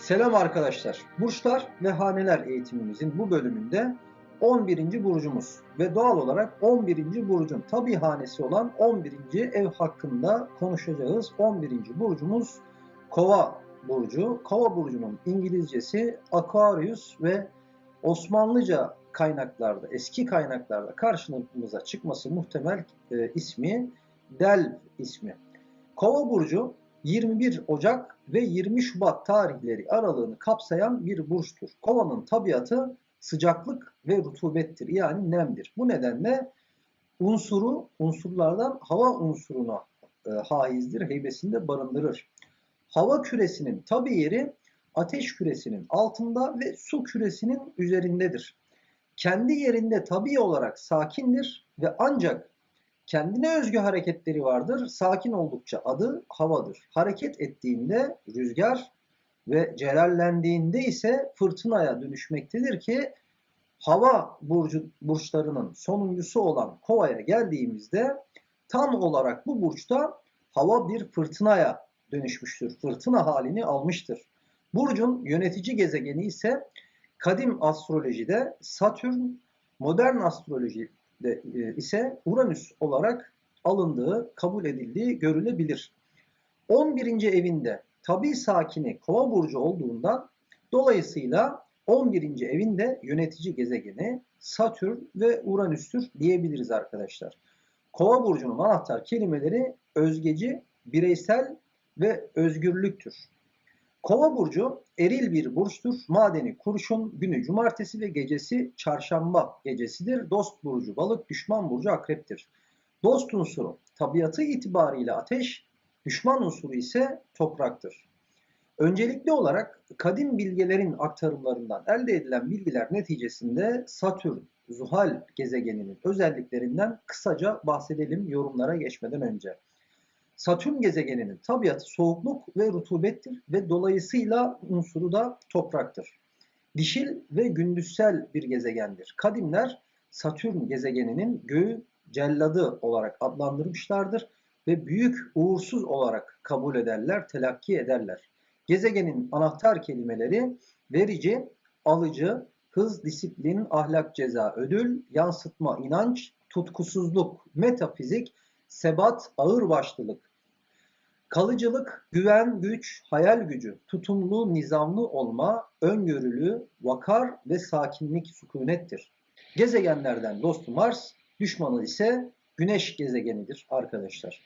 Selam arkadaşlar. Burçlar ve haneler eğitimimizin bu bölümünde 11. burcumuz ve doğal olarak 11. burcun tabi hanesi olan 11. ev hakkında konuşacağız. 11. burcumuz Kova burcu. Kova burcunun İngilizcesi Aquarius ve Osmanlıca kaynaklarda, eski kaynaklarda karşımıza çıkması muhtemel e, ismi Delv ismi. Kova burcu 21 Ocak ve 20 Şubat tarihleri aralığını kapsayan bir burçtur. Kovanın tabiatı sıcaklık ve rutubettir yani nemdir. Bu nedenle unsuru unsurlardan hava unsuruna e, haizdir, heybesinde barındırır. Hava küresinin tabi yeri ateş küresinin altında ve su küresinin üzerindedir. Kendi yerinde tabi olarak sakindir ve ancak Kendine özgü hareketleri vardır. Sakin oldukça adı havadır. Hareket ettiğinde rüzgar ve celallendiğinde ise fırtınaya dönüşmektedir ki hava burcu, burçlarının sonuncusu olan kovaya geldiğimizde tam olarak bu burçta hava bir fırtınaya dönüşmüştür. Fırtına halini almıştır. Burcun yönetici gezegeni ise kadim astrolojide Satürn, modern astroloji de e, ise Uranüs olarak alındığı, kabul edildiği görülebilir. 11. evinde tabi sakini kova burcu olduğundan dolayısıyla 11. evinde yönetici gezegeni Satürn ve Uranüs'tür diyebiliriz arkadaşlar. Kova burcunun anahtar kelimeleri özgeci, bireysel ve özgürlüktür. Kova burcu eril bir burçtur. Madeni kurşun, günü cumartesi ve gecesi çarşamba gecesidir. Dost burcu balık, düşman burcu akreptir. Dost unsuru tabiatı itibariyle ateş, düşman unsuru ise topraktır. Öncelikli olarak kadim bilgelerin aktarımlarından elde edilen bilgiler neticesinde Satürn, Zuhal gezegeninin özelliklerinden kısaca bahsedelim yorumlara geçmeden önce. Satürn gezegeninin tabiatı soğukluk ve rutubettir ve dolayısıyla unsuru da topraktır. Dişil ve gündüzsel bir gezegendir. Kadimler Satürn gezegeninin göğü celladı olarak adlandırmışlardır ve büyük uğursuz olarak kabul ederler, telakki ederler. Gezegenin anahtar kelimeleri verici, alıcı, hız, disiplin, ahlak, ceza, ödül, yansıtma, inanç, tutkusuzluk, metafizik, sebat, ağırbaşlılık, Kalıcılık, güven, güç, hayal gücü, tutumlu, nizamlı olma, öngörülü, vakar ve sakinlik sükunettir. Gezegenlerden dostu Mars, düşmanı ise Güneş gezegenidir arkadaşlar.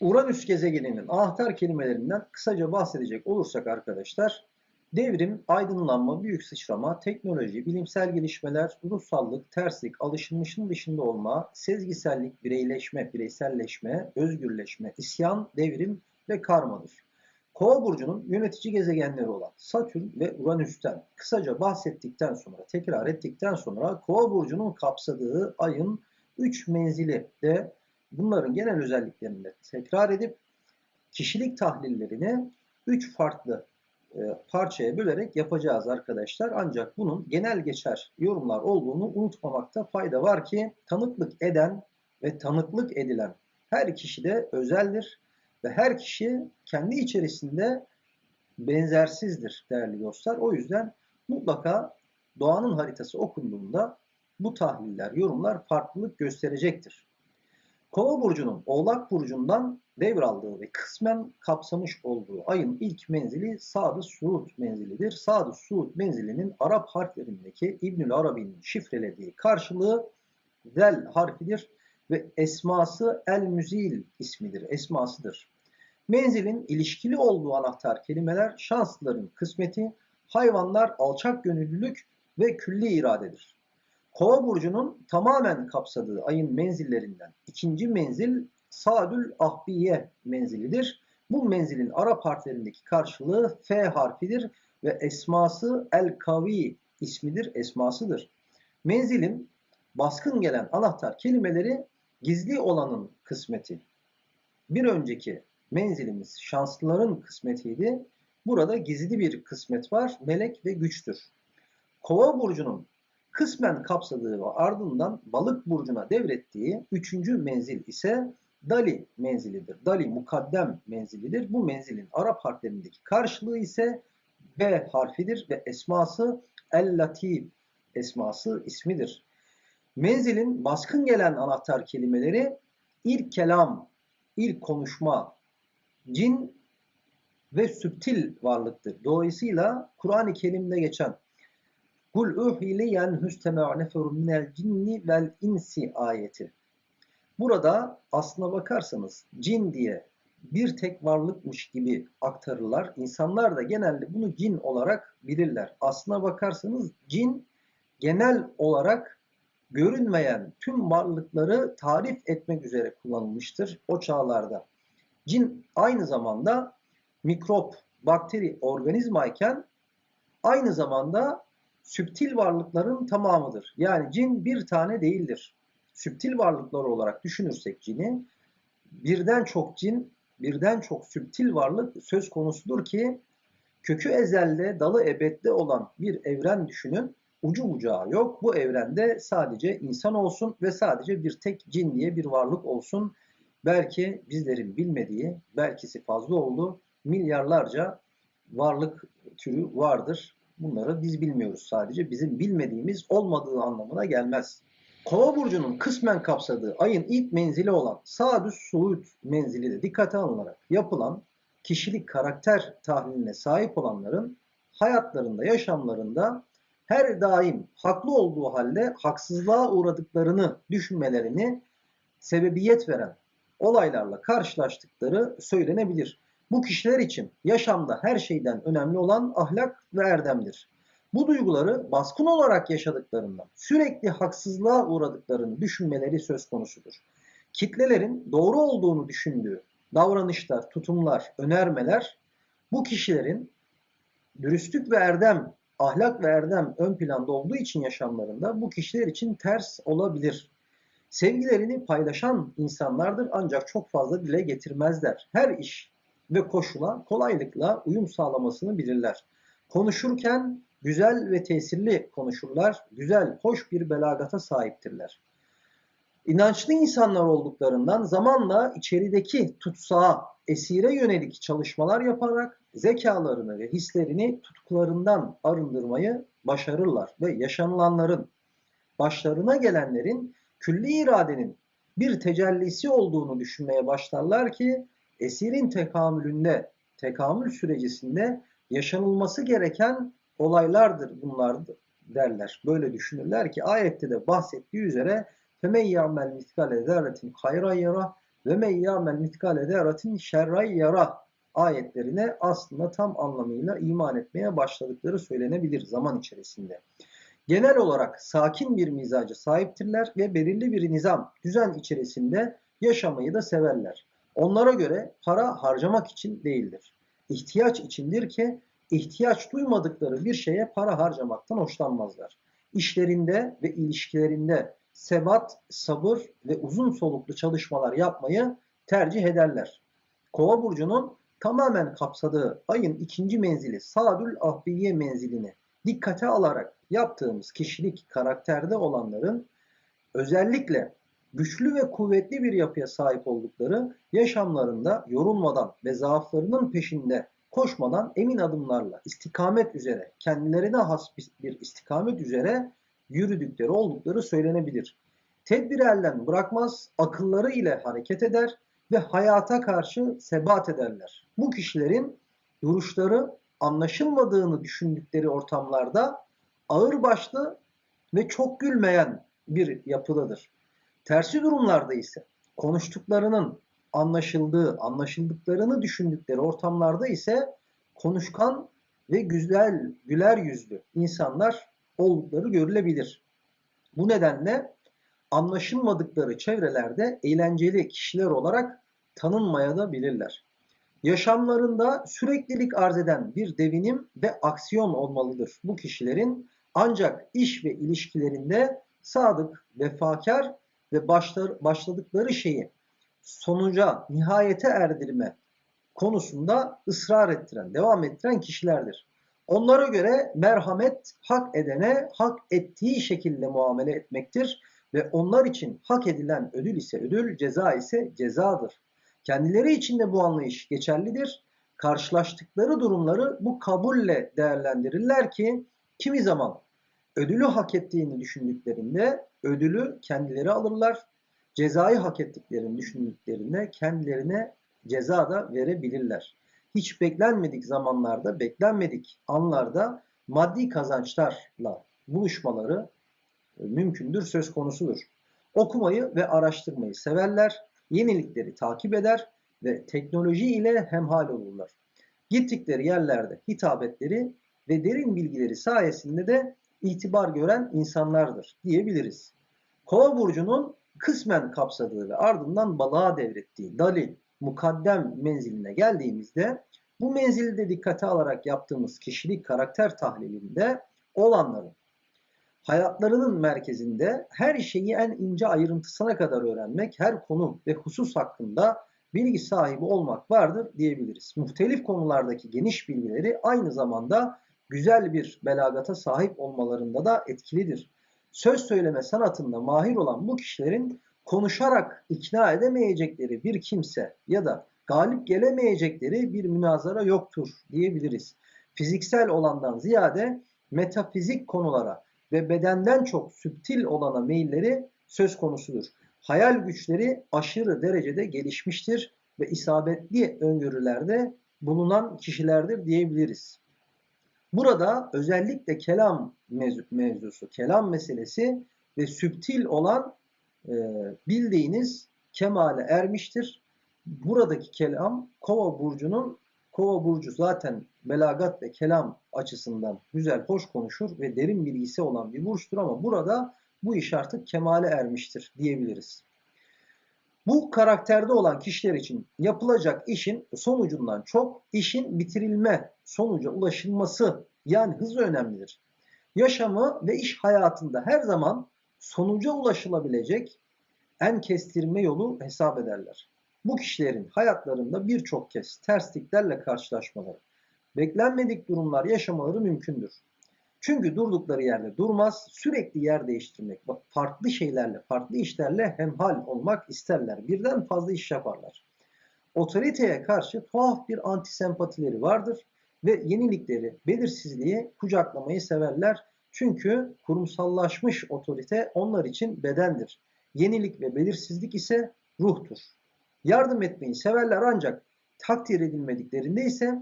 Uranüs gezegeninin anahtar kelimelerinden kısaca bahsedecek olursak arkadaşlar, devrim, aydınlanma, büyük sıçrama, teknoloji, bilimsel gelişmeler, ruhsallık, terslik, alışılmışın dışında olma, sezgisellik, bireyleşme, bireyselleşme, özgürleşme, isyan, devrim ve karmadır. Kova burcunun yönetici gezegenleri olan Satürn ve Uranüs'ten kısaca bahsettikten sonra, tekrar ettikten sonra Kova burcunun kapsadığı ayın 3 menzili de bunların genel özelliklerini tekrar edip kişilik tahlillerini 3 farklı parçaya bölerek yapacağız arkadaşlar. Ancak bunun genel geçer yorumlar olduğunu unutmamakta fayda var ki tanıklık eden ve tanıklık edilen her kişi de özeldir ve her kişi kendi içerisinde benzersizdir değerli dostlar. O yüzden mutlaka doğanın haritası okunduğunda bu tahliller, yorumlar farklılık gösterecektir. Kova burcunun Oğlak burcundan devraldığı ve kısmen kapsamış olduğu ayın ilk menzili Sad-ı Suud menzilidir. Sad-ı Suud menzilinin Arap harflerindeki İbnül Arabi'nin şifrelediği karşılığı Zel harfidir ve esması El Müzil ismidir, esmasıdır. Menzilin ilişkili olduğu anahtar kelimeler şanslıların kısmeti, hayvanlar alçak gönüllülük ve külli iradedir. Kova burcunun tamamen kapsadığı ayın menzillerinden ikinci menzil Sadül Ahbiye menzilidir. Bu menzilin Arap harflerindeki karşılığı F harfidir ve esması El Kavi ismidir, esmasıdır. Menzilin baskın gelen anahtar kelimeleri gizli olanın kısmeti. Bir önceki menzilimiz şanslıların kısmetiydi. Burada gizli bir kısmet var, melek ve güçtür. Kova burcunun kısmen kapsadığı ve ardından balık burcuna devrettiği üçüncü menzil ise Dali menzilidir. Dali mukaddem menzilidir. Bu menzilin Arap harflerindeki karşılığı ise B harfidir ve esması El-Latif esması ismidir. Menzilin baskın gelen anahtar kelimeleri ilk kelam, ilk konuşma, cin ve süptil varlıktır. Dolayısıyla Kur'an-ı Kerim'de geçen Kul uhiliyen hüsteme'a neferun minel cinni vel insi ayeti. Burada aslına bakarsanız cin diye bir tek varlıkmış gibi aktarırlar. İnsanlar da genelde bunu cin olarak bilirler. Aslına bakarsanız cin genel olarak görünmeyen tüm varlıkları tarif etmek üzere kullanılmıştır o çağlarda. Cin aynı zamanda mikrop, bakteri, organizma iken aynı zamanda süptil varlıkların tamamıdır. Yani cin bir tane değildir. Süptil varlıklar olarak düşünürsek cini, birden çok cin, birden çok süptil varlık söz konusudur ki kökü ezelde, dalı ebedde olan bir evren düşünün. Ucu bucağı yok. Bu evrende sadece insan olsun ve sadece bir tek cin diye bir varlık olsun. Belki bizlerin bilmediği, belkisi fazla oldu, milyarlarca varlık türü vardır. Bunları biz bilmiyoruz sadece. Bizim bilmediğimiz olmadığı anlamına gelmez. Kova burcunun kısmen kapsadığı ayın ilk menzili olan Sadüs Suud menzili de dikkate alınarak yapılan kişilik karakter tahliline sahip olanların hayatlarında, yaşamlarında her daim haklı olduğu halde haksızlığa uğradıklarını düşünmelerini sebebiyet veren olaylarla karşılaştıkları söylenebilir. Bu kişiler için yaşamda her şeyden önemli olan ahlak ve erdemdir. Bu duyguları baskın olarak yaşadıklarından sürekli haksızlığa uğradıklarını düşünmeleri söz konusudur. Kitlelerin doğru olduğunu düşündüğü davranışlar, tutumlar, önermeler bu kişilerin dürüstlük ve erdem, ahlak ve erdem ön planda olduğu için yaşamlarında bu kişiler için ters olabilir. Sevgilerini paylaşan insanlardır ancak çok fazla dile getirmezler. Her iş ve koşula kolaylıkla uyum sağlamasını bilirler. Konuşurken güzel ve tesirli konuşurlar, güzel, hoş bir belagata sahiptirler. İnançlı insanlar olduklarından zamanla içerideki tutsağa, esire yönelik çalışmalar yaparak zekalarını ve hislerini tutkularından arındırmayı başarırlar ve yaşanılanların, başlarına gelenlerin külli iradenin bir tecellisi olduğunu düşünmeye başlarlar ki esirin tekamülünde, tekamül sürecisinde yaşanılması gereken olaylardır bunlar derler. Böyle düşünürler ki ayette de bahsettiği üzere فَمَنْ يَعْمَلْ مِثْقَالَ ذَرَّةٍ خَيْرًا يَرَهُ وَمَنْ يَعْمَلْ مِثْقَالَ ذَرَّةٍ شَرًّا يَرَهُ ayetlerine aslında tam anlamıyla iman etmeye başladıkları söylenebilir zaman içerisinde. Genel olarak sakin bir mizaca sahiptirler ve belirli bir nizam, düzen içerisinde yaşamayı da severler. Onlara göre para harcamak için değildir. İhtiyaç içindir ki ihtiyaç duymadıkları bir şeye para harcamaktan hoşlanmazlar. İşlerinde ve ilişkilerinde sebat, sabır ve uzun soluklu çalışmalar yapmayı tercih ederler. Kova burcunun tamamen kapsadığı ayın ikinci menzili Sadül Ahbiye menzilini dikkate alarak yaptığımız kişilik karakterde olanların özellikle güçlü ve kuvvetli bir yapıya sahip oldukları yaşamlarında yorulmadan ve zaaflarının peşinde koşmadan emin adımlarla istikamet üzere kendilerine has bir istikamet üzere yürüdükleri oldukları söylenebilir. Tedbir elden bırakmaz, akılları ile hareket eder ve hayata karşı sebat ederler. Bu kişilerin duruşları anlaşılmadığını düşündükleri ortamlarda ağırbaşlı ve çok gülmeyen bir yapıdadır. Tersi durumlarda ise konuştuklarının anlaşıldığı, anlaşıldıklarını düşündükleri ortamlarda ise konuşkan ve güzel, güler yüzlü insanlar oldukları görülebilir. Bu nedenle anlaşılmadıkları çevrelerde eğlenceli kişiler olarak tanınmaya da bilirler. Yaşamlarında süreklilik arz eden bir devinim ve aksiyon olmalıdır bu kişilerin ancak iş ve ilişkilerinde sadık, vefakar ve başlar, başladıkları şeyi sonuca, nihayete erdirme konusunda ısrar ettiren, devam ettiren kişilerdir. Onlara göre merhamet hak edene hak ettiği şekilde muamele etmektir ve onlar için hak edilen ödül ise ödül, ceza ise cezadır. Kendileri için de bu anlayış geçerlidir. karşılaştıkları durumları bu kabulle değerlendirirler ki kimi zaman ödülü hak ettiğini düşündüklerinde ödülü kendileri alırlar. Cezayı hak ettiklerini düşündüklerinde kendilerine ceza da verebilirler. Hiç beklenmedik zamanlarda, beklenmedik anlarda maddi kazançlarla buluşmaları e, mümkündür, söz konusudur. Okumayı ve araştırmayı severler, yenilikleri takip eder ve teknoloji ile hemhal olurlar. Gittikleri yerlerde hitabetleri ve derin bilgileri sayesinde de itibar gören insanlardır diyebiliriz. Kova burcunun kısmen kapsadığı ve ardından balığa devrettiği Dali mukaddem menziline geldiğimizde bu menzili de dikkate alarak yaptığımız kişilik karakter tahlilinde olanların hayatlarının merkezinde her şeyi en ince ayrıntısına kadar öğrenmek, her konu ve husus hakkında bilgi sahibi olmak vardır diyebiliriz. Muhtelif konulardaki geniş bilgileri aynı zamanda güzel bir belagata sahip olmalarında da etkilidir. Söz söyleme sanatında mahir olan bu kişilerin konuşarak ikna edemeyecekleri bir kimse ya da galip gelemeyecekleri bir münazara yoktur diyebiliriz. Fiziksel olandan ziyade metafizik konulara ve bedenden çok süptil olana meyilleri söz konusudur. Hayal güçleri aşırı derecede gelişmiştir ve isabetli öngörülerde bulunan kişilerdir diyebiliriz. Burada özellikle kelam mevzusu, kelam meselesi ve süptil olan e, bildiğiniz kemale ermiştir. Buradaki kelam Kova burcunun Kova burcu zaten belagat ve kelam açısından güzel, hoş konuşur ve derin bilgisi olan bir burçtur ama burada bu iş artık kemale ermiştir diyebiliriz. Bu karakterde olan kişiler için yapılacak işin sonucundan çok işin bitirilme, sonuca ulaşılması yani hız önemlidir. Yaşamı ve iş hayatında her zaman sonuca ulaşılabilecek en kestirme yolu hesap ederler. Bu kişilerin hayatlarında birçok kez tersliklerle karşılaşmaları, beklenmedik durumlar yaşamaları mümkündür. Çünkü durdukları yerde durmaz, sürekli yer değiştirmek, farklı şeylerle, farklı işlerle hemhal olmak isterler. Birden fazla iş yaparlar. Otoriteye karşı tuhaf bir antisempatileri vardır ve yenilikleri, belirsizliği kucaklamayı severler. Çünkü kurumsallaşmış otorite onlar için bedendir. Yenilik ve belirsizlik ise ruhtur. Yardım etmeyi severler ancak takdir edilmediklerinde ise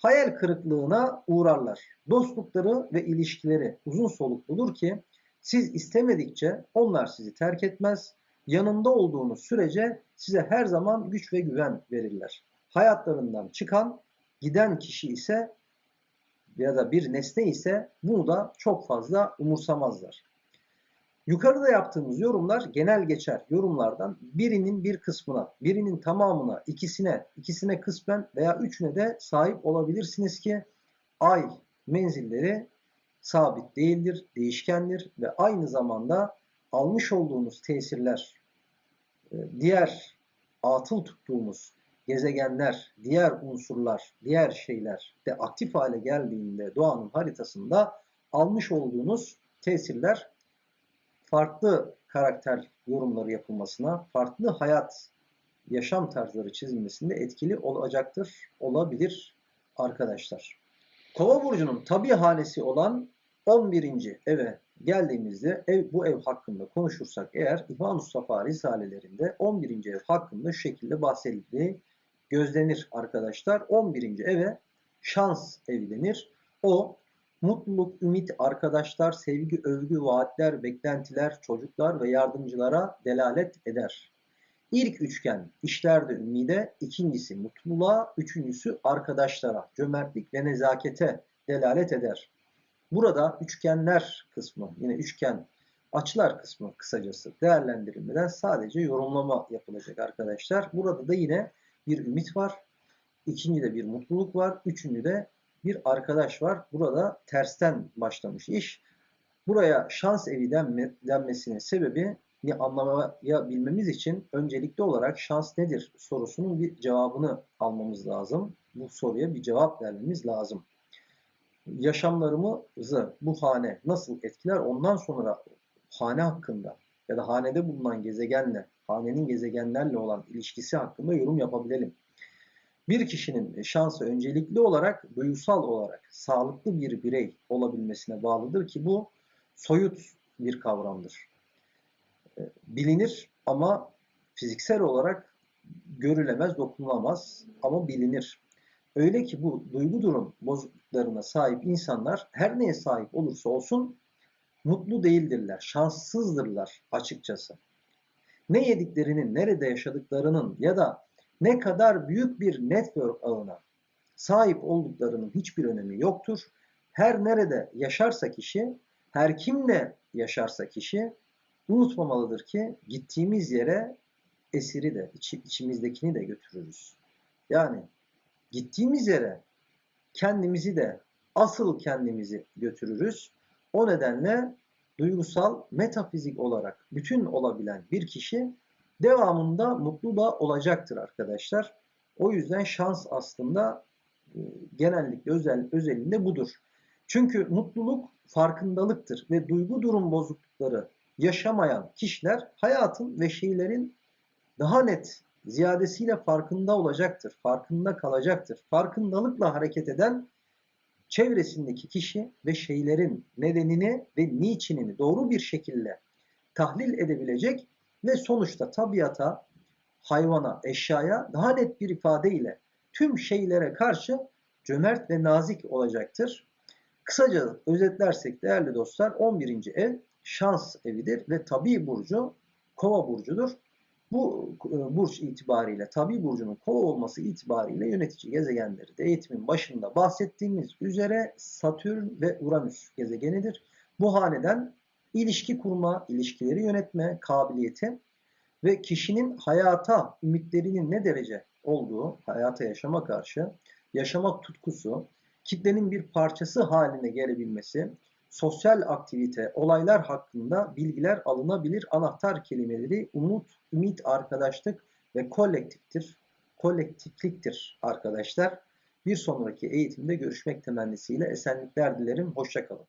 hayal kırıklığına uğrarlar. Dostlukları ve ilişkileri uzun solukludur ki siz istemedikçe onlar sizi terk etmez. Yanında olduğunuz sürece size her zaman güç ve güven verirler. Hayatlarından çıkan, giden kişi ise ya da bir nesne ise bunu da çok fazla umursamazlar. Yukarıda yaptığımız yorumlar genel geçer yorumlardan birinin bir kısmına, birinin tamamına, ikisine, ikisine kısmen veya üçüne de sahip olabilirsiniz ki ay menzilleri sabit değildir, değişkendir ve aynı zamanda almış olduğunuz tesirler, e, diğer atıl tuttuğumuz gezegenler, diğer unsurlar, diğer şeyler de aktif hale geldiğinde doğanın haritasında almış olduğunuz tesirler farklı karakter yorumları yapılmasına, farklı hayat yaşam tarzları çizilmesinde etkili olacaktır, olabilir arkadaşlar. Kova burcunun tabi hanesi olan 11. eve geldiğimizde ev, bu ev hakkında konuşursak eğer İvan Mustafa Risalelerinde 11. ev hakkında şu şekilde bahsedildiği gözlenir arkadaşlar. 11. eve şans evi denir. O Mutluluk, ümit, arkadaşlar, sevgi, övgü, vaatler, beklentiler, çocuklar ve yardımcılara delalet eder. İlk üçgen işlerde ümide, ikincisi mutluluğa, üçüncüsü arkadaşlara, cömertlik ve nezakete delalet eder. Burada üçgenler kısmı, yine üçgen açılar kısmı kısacası değerlendirilmeden sadece yorumlama yapılacak arkadaşlar. Burada da yine bir ümit var, ikinci de bir mutluluk var, üçüncü de bir arkadaş var. Burada tersten başlamış iş. Buraya şans evi denme, denmesinin sebebi ni anlamaya bilmemiz için öncelikli olarak şans nedir sorusunun bir cevabını almamız lazım. Bu soruya bir cevap vermemiz lazım. Yaşamlarımızı bu hane nasıl etkiler ondan sonra hane hakkında ya da hanede bulunan gezegenle, hanenin gezegenlerle olan ilişkisi hakkında yorum yapabilelim. Bir kişinin şansı öncelikli olarak duygusal olarak sağlıklı bir birey olabilmesine bağlıdır ki bu soyut bir kavramdır. E, bilinir ama fiziksel olarak görülemez, dokunulamaz ama bilinir. Öyle ki bu duygu durum bozukluklarına sahip insanlar her neye sahip olursa olsun mutlu değildirler, şanssızdırlar açıkçası. Ne yediklerinin, nerede yaşadıklarının ya da ne kadar büyük bir network ağına sahip olduklarının hiçbir önemi yoktur. Her nerede yaşarsa kişi, her kimle yaşarsa kişi unutmamalıdır ki gittiğimiz yere esiri de, iç, içimizdekini de götürürüz. Yani gittiğimiz yere kendimizi de asıl kendimizi götürürüz. O nedenle duygusal, metafizik olarak bütün olabilen bir kişi devamında mutlu da olacaktır arkadaşlar. O yüzden şans aslında e, genellikle özel özelinde budur. Çünkü mutluluk farkındalıktır ve duygu durum bozuklukları yaşamayan kişiler hayatın ve şeylerin daha net ziyadesiyle farkında olacaktır, farkında kalacaktır. Farkındalıkla hareket eden çevresindeki kişi ve şeylerin nedenini ve niçinini doğru bir şekilde tahlil edebilecek ve sonuçta tabiata, hayvana, eşyaya daha net bir ifadeyle tüm şeylere karşı cömert ve nazik olacaktır. Kısaca özetlersek değerli dostlar 11. ev şans evidir ve tabi burcu kova burcudur. Bu e, burç itibariyle, tabi burcunun kova olması itibariyle yönetici gezegenleri de eğitimin başında bahsettiğimiz üzere Satürn ve Uranüs gezegenidir. Bu haneden ilişki kurma, ilişkileri yönetme kabiliyeti ve kişinin hayata ümitlerinin ne derece olduğu, hayata yaşama karşı yaşamak tutkusu, kitlenin bir parçası haline gelebilmesi, sosyal aktivite, olaylar hakkında bilgiler alınabilir. Anahtar kelimeleri umut, ümit, arkadaşlık ve kolektiftir. Kolektifliktir arkadaşlar. Bir sonraki eğitimde görüşmek temennisiyle esenlikler dilerim. Hoşçakalın.